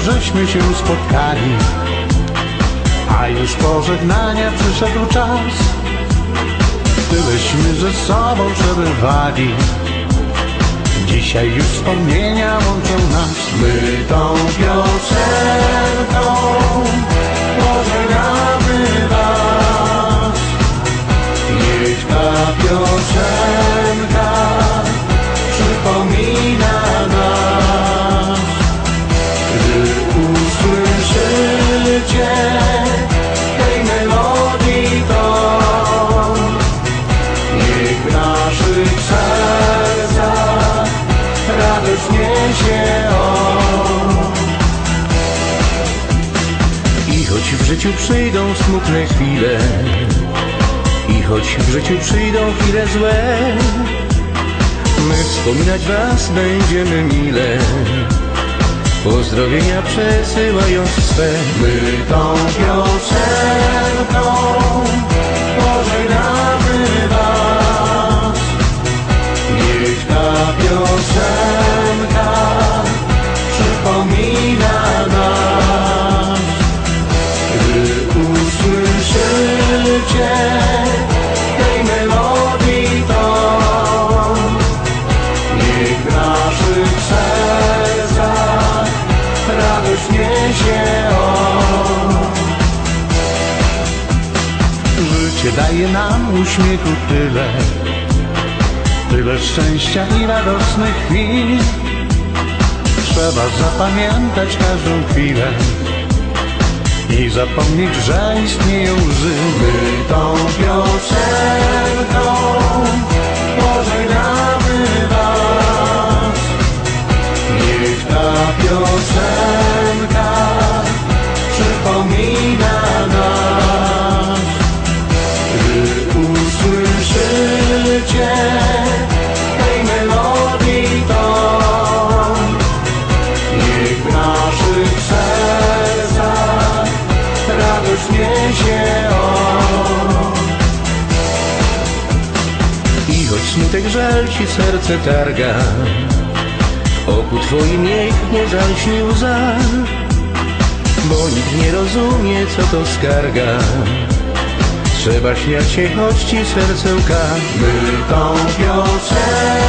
żeśmy się spotkali A już pożegnania przyszedł czas. Tyleśmy ze sobą przerywali Dzisiaj już wspomnienia łączą nas niesie on I choć w życiu przyjdą smutne chwile I choć w życiu przyjdą chwile złe My wspominać was będziemy mile. Pozdrowienia przesyłając swe. My tą piosenką Życie daje nam uśmiechu tyle. Tyle szczęścia i radosnych chwil. Trzeba zapamiętać każdą chwilę i zapomnieć, że istnieją łzy. My tą piosenką pożegnamy was. Niech ta piosenka radość niesie on I choć smutek żal ci serce targa Oku twoim niech nie zalśni łza Bo nikt nie rozumie co to skarga. Trzeba śmiać się, choć ci serce łka. My tą piosenką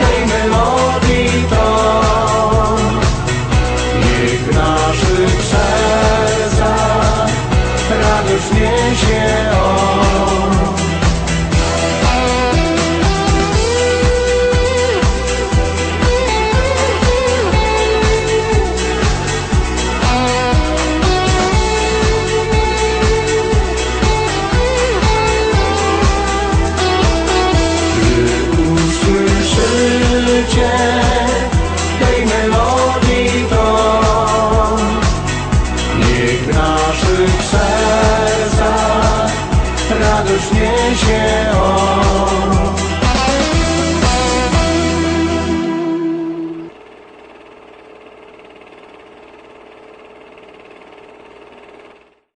tej melodii ton Niech naszych sercach radość niesie on tych naszych sercach radość niesie On.